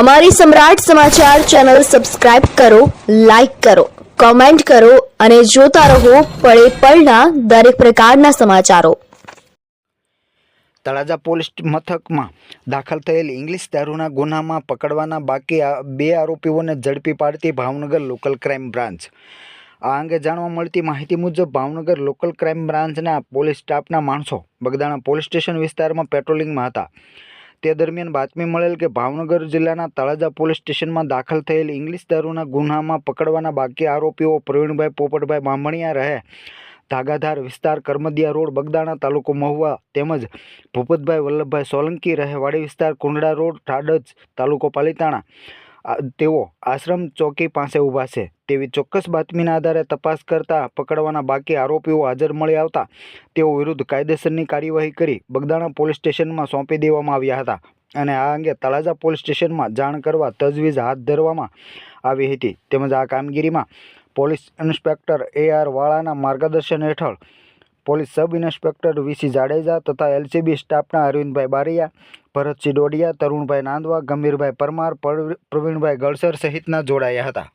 અમારી સમ્રાટ સમાચાર channel subscribe કરો, લાઇક કરો, કોમેન્ટ કરો અને જોતા રહો પળે પળના દરેક પ્રકારના સમાચારો. તળાજા પોલીસ મથકમાં દાખલ થયેલ ઇંગ્લિશ દારૂના ગુનામાં પકડવાના બાકી બે આરોપીઓને ઝડપી પાડતી ભાવનગર લોકલ ક્રાઇમ બ્રાન્ચ. આ અંગે જાણવા મળતી માહિતી મુજબ ભાવનગર લોકલ ક્રાઇમ બ્રાન્ચના પોલીસ સ્ટાફના માણસો બગદાણા પોલીસ સ્ટેશન વિસ્તારમાં પેટ્રોલિંગમાં હતા. તે દરમિયાન બાતમી મળેલ કે ભાવનગર જિલ્લાના તળાજા પોલીસ સ્ટેશનમાં દાખલ થયેલ ઇંગ્લિશ દારૂના ગુનામાં પકડવાના બાકી આરોપીઓ પ્રવીણભાઈ પોપટભાઈ બામણિયા રહે. ધાગાધાર વિસ્તાર કરમદિયા રોડ, બગદાણા તાલુકો મહુવા તેમજ ભૂપતભાઈ વલ્લભભાઈ સોલંકી રહેવાડી વિસ્તાર કુંડળા રોડ, ઠાડજ તાલુકો પાલીતાણા. તેઓ આશ્રમ ચોકી પાસે ઊભા છે. તેવી ચોક્કસ બાતમીના આધારે તપાસ કરતા પકડવાના બાકી આરોપીઓ હાજર મળી આવતા તેઓ વિરુદ્ધ કાયદેસરની કાર્યવાહી કરી બગદાણા પોલીસ સ્ટેશનમાં સોંપી દેવામાં આવ્યા હતા અને આ અંગે તળાજા પોલીસ સ્ટેશનમાં જાણ કરવા તજવીજ હાથ ધરવામાં આવી હતી. તેમજ આ કામગીરીમાં પોલીસ ઇન્સ્પેક્ટર એ આર વાળાના માર્ગદર્શન હેઠળ police sub inspector VC Jadeja તથા એલસીબી સ્ટાફના અરવિંદભાઈ બારિયા, ભરતસિંહ ડોડિયા, તરુણભાઈ નાંદવા, ગંભીરભાઈ પરમાર પ્રવીણભાઈ ગળસર સહિતના જોડાયા હતા.